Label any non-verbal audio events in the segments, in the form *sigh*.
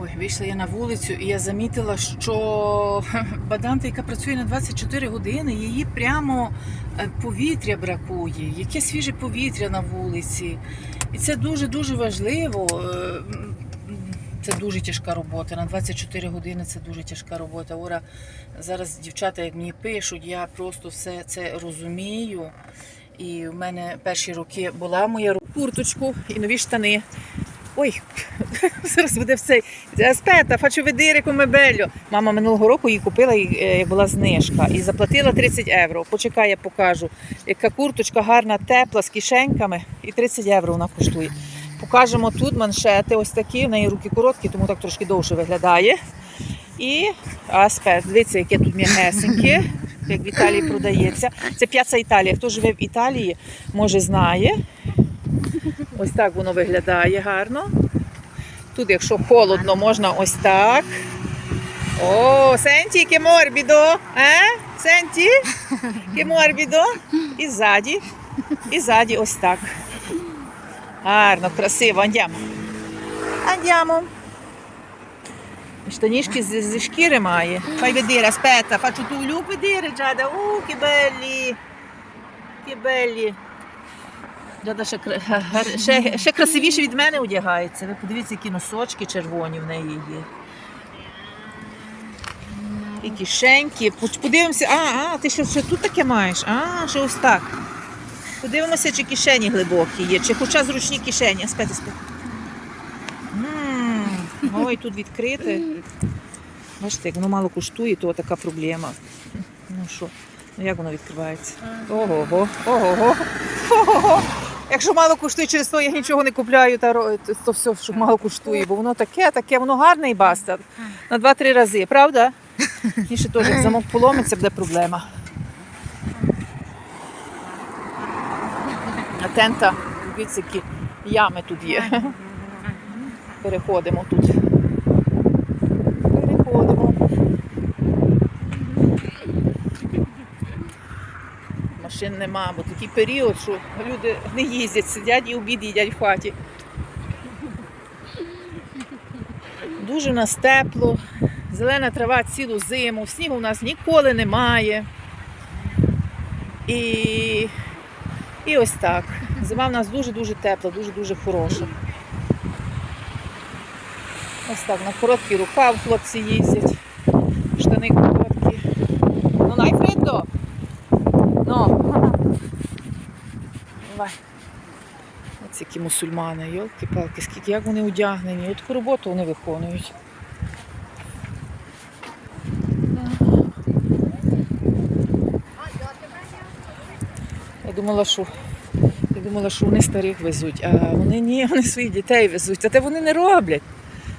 Ой, вийшла я на вулицю і я замітила, що *laughs* баданта, яка працює на 24 години, її прямо е, повітря бракує, яке свіже повітря на вулиці. І це дуже-дуже важливо. Е, Це дуже тяжка робота. На 24 години це дуже тяжка робота. Ора, зараз дівчата, як мені пишуть, я просто все це розумію. І в мене перші роки була моя курточку і нові штани. Ой, *laughs* зараз буде все. Аспета, faccio vedere come. Мама минулого року її купила, е, як була знижка, і заплатила 30 євро. Почекай, я покажу. Яка курточка гарна, тепла, з кишеньками, і 30 євро вона коштує. Покажемо тут маншети, ось такі, в неї руки короткі, тому так трошки довше виглядає. І аспект, дивіться, яке тут м'ягесеньке, як в Італії продається. Це п'яца Італія. Хто живе в Італії, може знає. Ось так воно виглядає гарно. Тут, якщо холодно, можна ось так. О, сенті, morbido, eh? Сенті, morbido. І ззаді, і ззаді ось так. Гарно, красиво. Andiamo. І Штанішки з- зі шкіри має. Fai vedere, aspetta, faccio tu look vedere, Giada. Uh. Che belli. Джада ще, ще, ще красивіше від мене одягається. Ви подивіться, які носочки червоні в неї є. І кишеньки. Подивимося, а, а, ти ще, ще тут таке маєш? А, ще ось так. Подивимося, чи кишені глибокі є, чи хоча зручні кишені. Аспети. М, Ой, тут відкрите. Бачите, як воно мало коштує, то така проблема. Ну що, ну як воно відкривається? Ого-го, ого-го, ого-го. Якщо мало коштує через то, я нічого не купляю, та то- все, що мало коштує, бо воно таке, таке, воно гарне і баста. На два-три рази, правда? І ще теж, як замок поломиться, буде проблема. Атента, які ями тут є. Переходимо тут. Переходимо. Машин нема, бо такий період, що люди не їздять, сидять і обід їдять в хаті. Дуже в нас тепло, зелена трава цілу зиму, снігу у нас ніколи немає. І, і ось так. Зима в нас дуже-дуже тепла, дуже-дуже хороша. Ось так, на короткий рукав хлопці їздять. Штани короткі. Ну, найфредо. Ну. Давай. Ось які мусульмани, йолки-палки, скільки як вони одягнені, таку роботу вони виконують. Я думала, що я думала, що вони старих везуть, а вони ні, вони своїх дітей везуть. А те вони не роблять.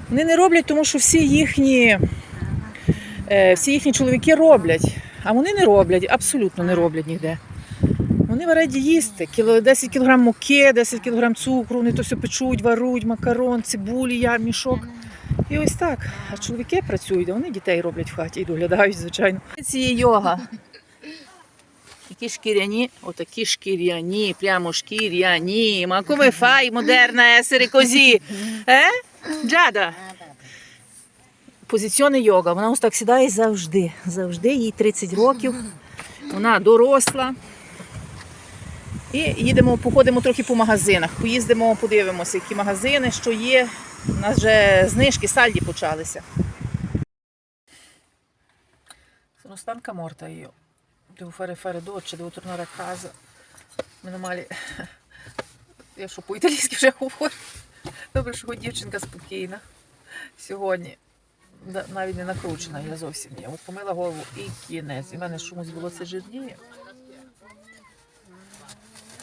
Вони не роблять, тому що всі їхні, е, всі їхні чоловіки роблять, а вони не роблять, абсолютно не роблять ніде. Вони в раді їсти. 10 кг муки, 10 кг цукру, вони то все печуть, варуть, макарон, цибулі, мішок. І ось так. А чоловіки працюють, вони дітей роблять в хаті і доглядають, звичайно. Це є йога. Такі шкіряні, отакі шкіряні, прямо шкіряні. Fai moderna a essere così? Eh? Джада. Позиціонна йога. Вона ось так сідає завжди. Завжди, їй 30 років. Вона доросла. І їдемо, походимо трохи по магазинах. Поїздимо, подивимося, які магазини, що є. У нас вже знижки, сальді почалися. Sono stanca morta io. Devo fare fare doccia, devo tornare a casa. Meno male. Я що по-італійськи вже говорю. Добре, що дівчинка спокійна. Сьогодні навіть не накручена, я зовсім ні. Помила голову і кінець. І в мене чомусь було це жирніє.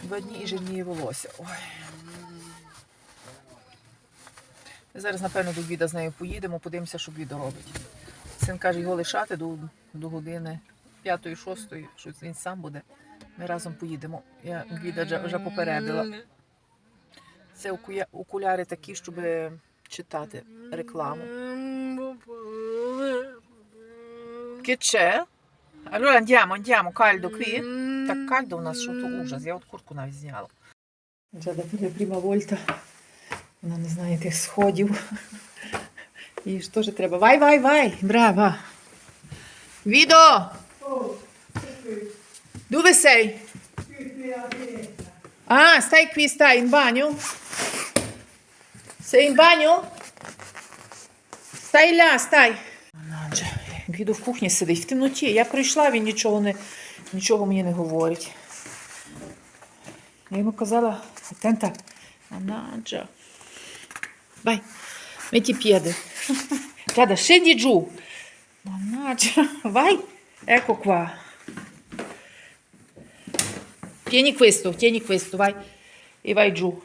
Два дні і жирніє волосся. Ой. Зараз, напевно, до обіда з нею поїдемо, подивимося, що обіду робить. Син каже, його лишати до, до години п'ятої, шостої, що він сам буде. Ми разом поїдемо. Я Гвіда вже, попередила. Це окуляри такі, щоб читати рекламу. Che c'è? Allora andiamo, andiamo, caldo? Так caldo у нас, що то ужас. Я от куртку навіть зняла. Da per la вона не знає тих сходів. Їж теж треба. Вай, вай, вай. Brava. Відо! Dove sei? Ah, stai qui, stai in bagno? Sei in bagno? Là, stai. Надже, Гвідо в кухні сидить в темноті. Я прийшла, він нічого, не, нічого мені не говорить. Я йому казала, attenta, Mannaggia. Vai, metti i piedi. Guarda, scendi giù. Mannaggia, vai. Ecco qua. Tieni questo, tieni questo, vai. E vai giù.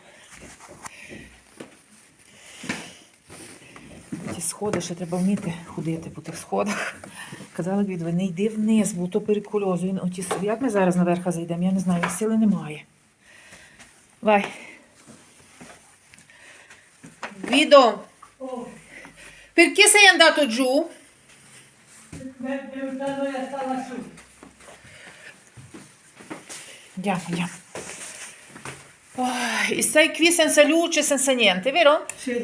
Ті сходи, ще треба вміти ходити по тих сходах. Казали від не йди вниз, бо то перекульоз. Він оті, як ми зараз наверх зайдемо, я не знаю, сили немає. Vai. Guido, perché sei andato giù? Andiamo, andiamo. Oh, e stai qui senza luce, senza niente, vero? Sì.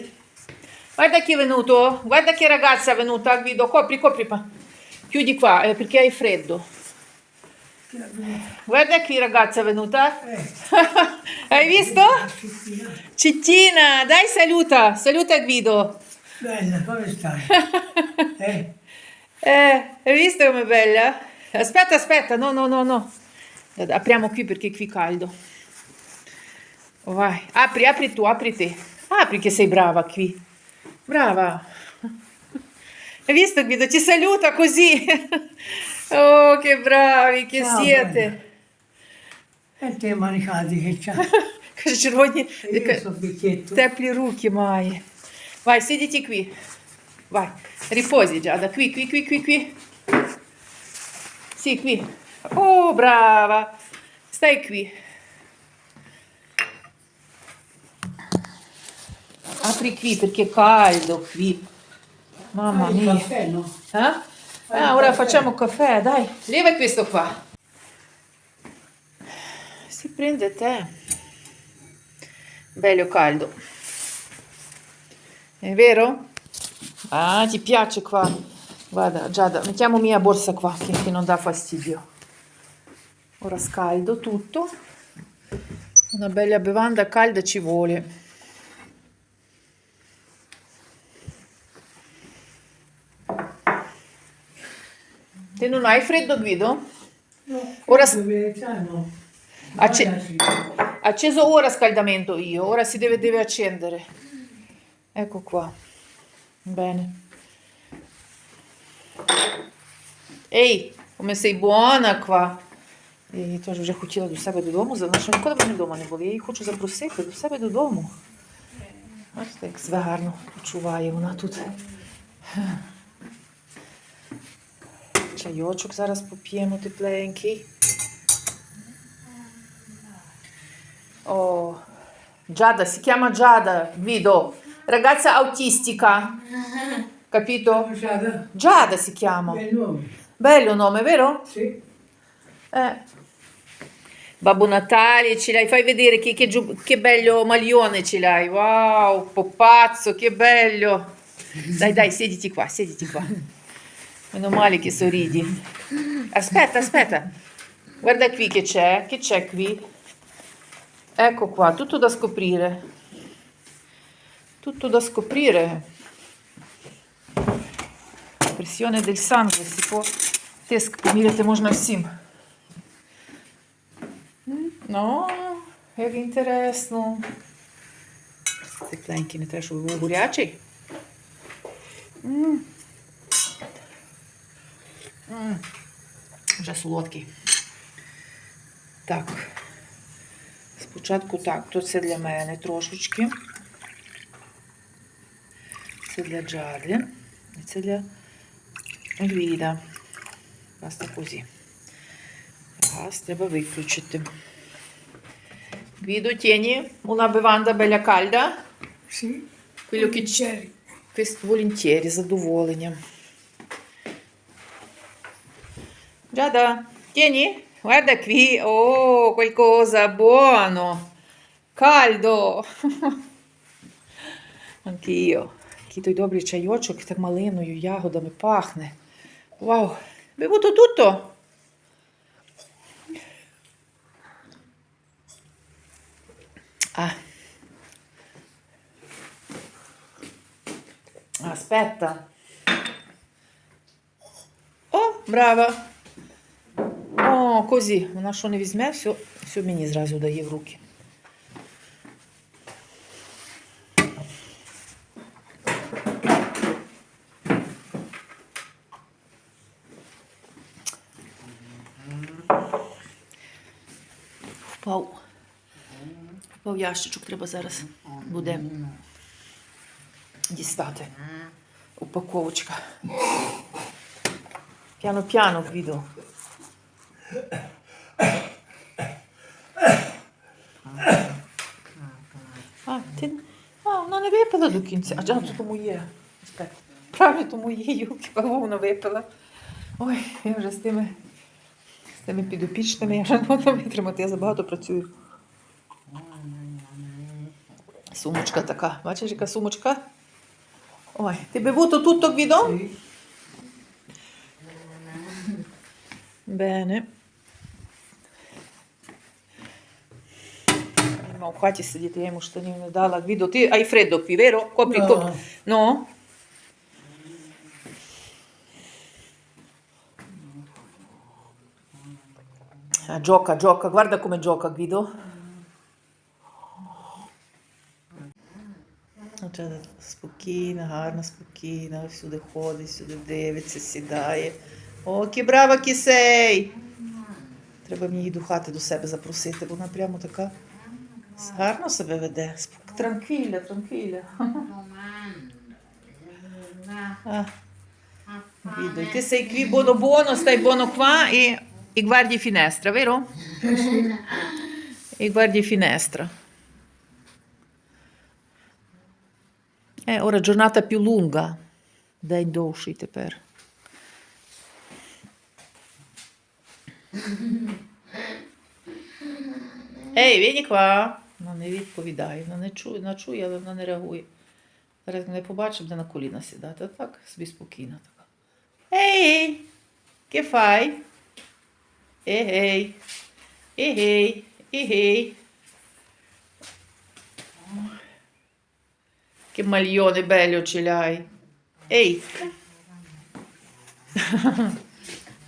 Guarda chi è venuto, guarda che ragazza è venuta, Guido, copri, copri, pa. Chiudi qua eh, perché hai freddo. Guarda qui ragazza è venuta. Eh, *laughs* Hai visto? Cittina, dai saluta, saluta Guido. Bella, come stai? *laughs* Eh, Eh, hai visto com'è bella? Aspetta, aspetta, no, no, no, no. Apriamo qui perché è qui caldo. Vai, apri, apri tu, apri te. Apri che sei brava qui. Brava. Hai visto Guido? Ci saluta così. Oh, che bravi che Ciao, siete. e te mancati che c'ha? Каже, червоні теплі руки має. Vai, siediti qui. Vai, riposi Giada, qui, qui, qui, qui, qui. Sì, qui. Oh, brava. Stai qui. Apri qui perché è caldo qui. Mamma Ah, il mia. caffè, no? Eh? Ah, ora facciamo caffè, dai. Leva questo qua. Si prende tè. Bello caldo. È vero? Ah, ti piace qua? Guarda, Giada, mettiamo mia borsa qua che, che non dà fastidio. Ora scaldo tutto. Una bella bevanda calda ci vuole. Te non hai freddo, Guido? No, Ora- in verità no. Acce- Guarda, sì. Acceso ora scaldamento io, ora si deve, deve accendere. Ecco qua. Bene. Ей, come sei buona qua. І теж вже хотіла до себе додому, за що ніколи вони вдома не були. Я її хочу запросити до себе додому. Бачите, як себе гарно почуває вона тут. Чайочок зараз поп'ємо тепленький. Oh, Giada, si chiama Giada, Guido, ragazza autistica, capito? Ciao, Giada. Giada si chiama. Bel nome. Bello nome, vero? Sì. Eh. Babbo Natale, ce l'hai, fai vedere che, che, giu- che bello maglione ce l'hai, wow, popazzo, che bello. Dai, dai, siediti qua, siediti qua. Meno male che sorridi. Aspetta, aspetta. Guarda qui che c'è, che c'è qui? Ecco qua, tutto da scoprire. Tutto da scoprire. Pressione del sangue si può тиск поміряти можна всім. Ну, як інтересно. Тепленький, не треба, щоб був горячий. М. М. Вже солодкий. Так. Спочатку так, то це для мене трошечки. Це для Джади. І це для Гвіда. Così. Раз, треба виключити. Guido, tieni una bevanda bella calda. Sì. Quello che c'è. Questo volentieri, задоволенням. Giada, tieni. Guarda qui. Oh, qualcosa buono. Caldo. Anch'io. Такий той добрий чайочок, так малиною, ягодами пахне. Вау! Bevuto tutto? Ah. Aspetta. О, брава. О, козі. Вона що не візьме, все, все мені зразу дає в руки. Впав. Впав ящичок, треба зараз буде дістати. Упаковочка. Piano, Guido. А, ти... а, вона не випила до кінця. А джам, тому є. Правильно, тому є юбки, кого вона випила. Ой, я вже з тими, з тими підопічними, я вже не можу витримати, я забагато працюю. Сумочка така. Бачиш, яка сумочка? Ой, ти bevuto tutto, Guido? Sì. Bene. Ma в хаті сидіти, я йому штанів не дала. Гвідо, ти hai freddo qui, vero? Copri, No. copri. No? Ah, gioca, gioca, guarda come gioca Guido. Оце спокійна, гарна, спокійна, всюди ходить, всюди дивиться, сідає. О, кі брава кісей! Треба мені її до хати до себе запросити, бо вона прямо така гарно себе веде. Спок- Транквіля, транквіля. Ah, Guido, ti sei qui buono buono, stai buono qua e, e guardi finestra, vero? E guardi finestra. Eh, ora giornata più lunga. День довший тепер. Ей, vieni qua. Вона не відповідає, вона не чує, вона чує, але вона не реагує. Зараз мене побачить, буде на коліна сідати. А так, собі спокійна така. Ей! Che fai? Ей, ей, ей. Che maglione bello ce l'hai. Ehi.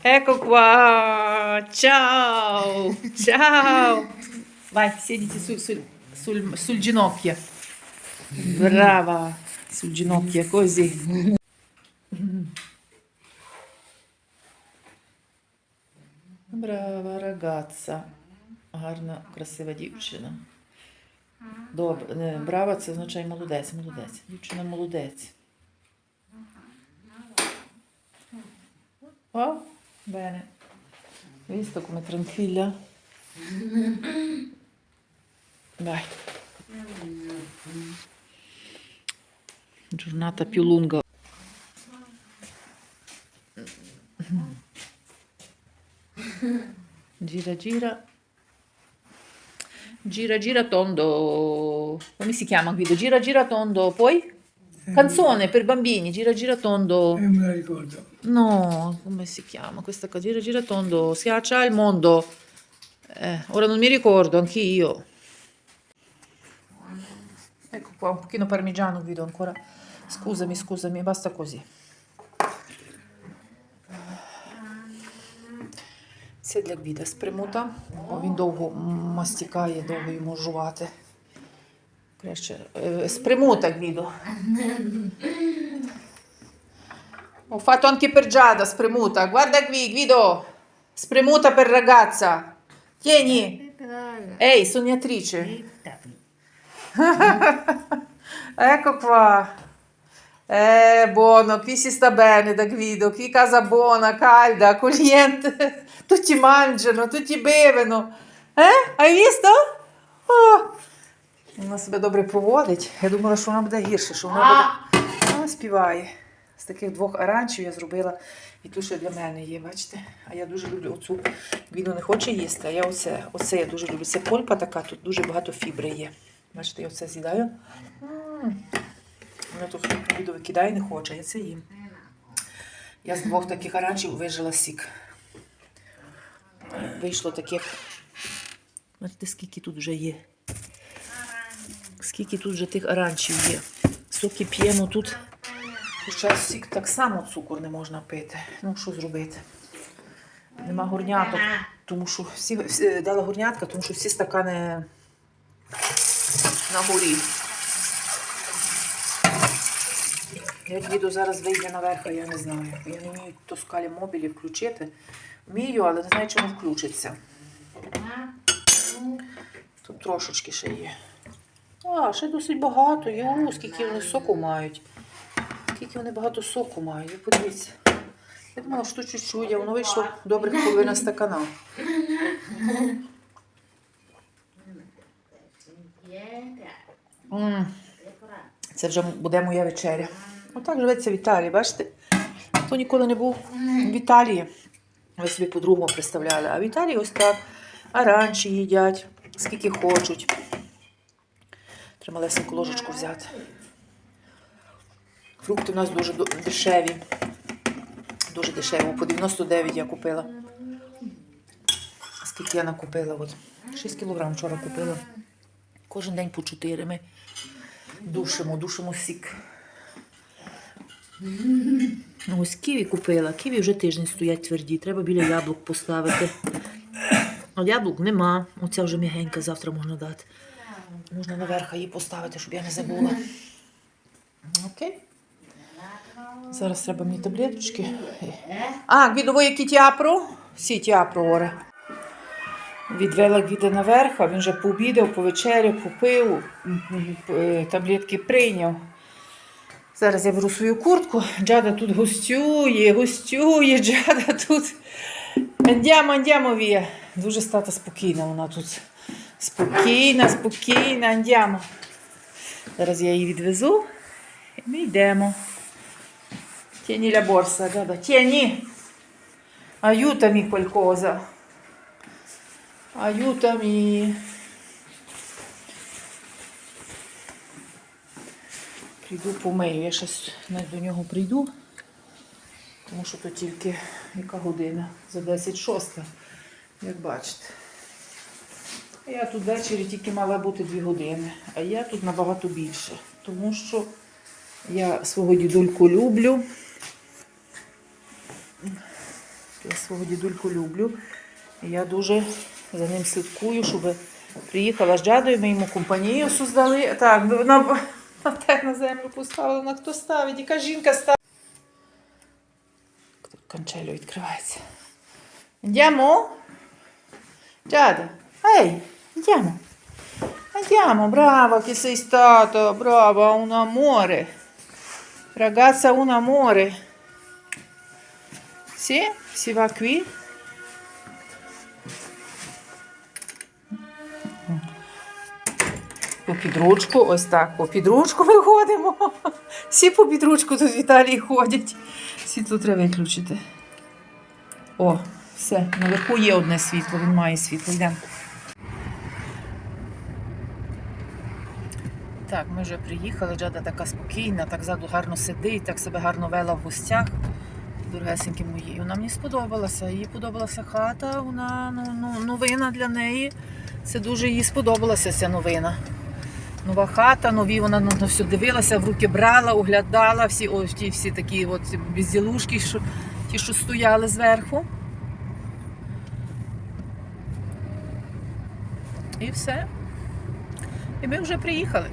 ecco qua. Ciao. Ciao. Vai, siediti sul, sul, sul, sul ginocchio. Brava. Sul ginocchio, così. Brava ragazza. Гарна, красива дівчина. Добре, брава це означає молодець, молодець. Дівчина молодець. О, bene. Visto come tranquilla? Vai. Giornata più lunga. Gira, gira. Gira, gira tondo. Come si chiama Guido? Gira, gira tondo. Poi? Canzone per bambini. Gira, gira tondo. Non me la ricordo. No, come si chiama questa cosa? Gira, gira tondo. Schiaccia il mondo. Eh, ora non mi ricordo, anche io. Ecco qua, un pochino parmigiano Guido ancora. Scusami, scusami, basta così. Це для Гвіда спрямута, бо він довго мастікає, довго йому жувати. Краще. е, Спрямута, Гвідо. Ho fatto anche per Giada, spremuta. Guarda qui, Guido. Spremuta per ragazza. Tieni. Ehi, sognatrice. *laughs* ecco qua. Eh, buono, qui si sta bene da Guido, qui casa buona, calda, accogliente. *laughs* Tutti mangiano, tutti bevono. Eh? Hai visto? Oh. Вона себе добре поводить. Я думала, що вона буде гірше, що вона буде. Вона співає. З таких двох аранчів я зробила і ту, що для мене є, бачите? А я дуже люблю оцю. Він не хоче їсти, а я оце, оце я дуже люблю. Це польпа така, тут дуже багато фібри є. Бачите, я оце з'їдаю. Вона то хліб викидає, не хоче, я це їм. Я з двох таких аранчів вижила сік. Вийшло таких. Бачите, скільки тут вже є. Скільки тут вже тих аранчів є. Соки п'ємо тут. Хоча сік так само цукор не можна пити. Ну, що зробити? Нема горняток, тому що всі, всі дала горнятка, тому що всі стакани на горі. Як відео зараз вийде наверх, я не знаю. Я не вмію то скалі мобілі включити. Вмію, але не знаю, чому включиться. Тут трошечки ще є. А, ще досить багато. Йо, скільки вони соку мають. Скільки вони багато соку мають. Подивіться. Я думала, що чуть-чуть, а воно вийшло добрих половина стакана. Це вже буде моя вечеря. Отак живеться в Італії, бачите? Хто ніколи не був в Італії, ви собі по-другому представляли. А в Італії ось так. Аранчі їдять, скільки хочуть. Треба лесеньку ложечку взяти. Фрукти у нас дуже дешеві. Дуже дешево. По 99 я купила. Скільки я накупила? От. 6 кілограм вчора купила. Кожен день по 4 ми душимо, душимо сік. *laughs* Ну, ось ківі купила. Ківі вже тиждень стоять тверді. Треба біля яблук поставити. А яблук нема. Оця вже м'ягенька, завтра можна дати. Можна наверх її поставити, щоб я не забула. Окей. Зараз треба мені таблеточки. А, ti apro? Sì, ti apro ora. Відвела Гвіда наверх, а він вже пообідав, повечеряв, м, е, таблетки прийняв. Зараз я беру свою куртку. Джада тут гостює, гостює, Джада тут. Andiamo, andiamo via. Дуже стата спокійна вона тут. Спокійна, спокійна, andiamo. Зараз я її відвезу і ми йдемо. Tieni la borsa, Giada, tieni. Aiutami qualcosa. Aiutami. Прийду помию. Я щось до нього прийду. Тому що то тільки яка година? За 10 як бачите. Я тут ввечері тільки мала бути 2 години, а я тут набагато більше. Тому що я свого дідульку люблю. Я свого дідульку люблю. Я дуже за ним слідкую, щоб приїхала з Джадою, ми йому компанію создали. Так, на, на, те на землю поставили, на хто ставить, яка жінка ставить. Тут канчелю відкривається. Andiamo? Giada, ehi, andiamo. Andiamo, brava che sei stata, brava, un amore. Ragazza, un amore. Sì, si va qui. По підручку, ось так, по підручку *laughs* виходимо. Всі по підручку тут в Італії ходять. Тут треба виключити. О, все, наверху є одне світло, він має світло. Йдемо. Так, ми вже приїхали. Джада така спокійна, так ззаду гарно сидить, так себе гарно вела в гостях. Дорогесенькі мої. Вона мені сподобалася. Їй подобалася хата, вона ну, ну, новина для неї. Це дуже їй сподобалася ця новина. Нова хата, нові, вона на все дивилася, в руки брала, оглядала всі, ось ті всі такі от безділушки, що, ті, що стояли зверху. І все. І ми вже приїхали.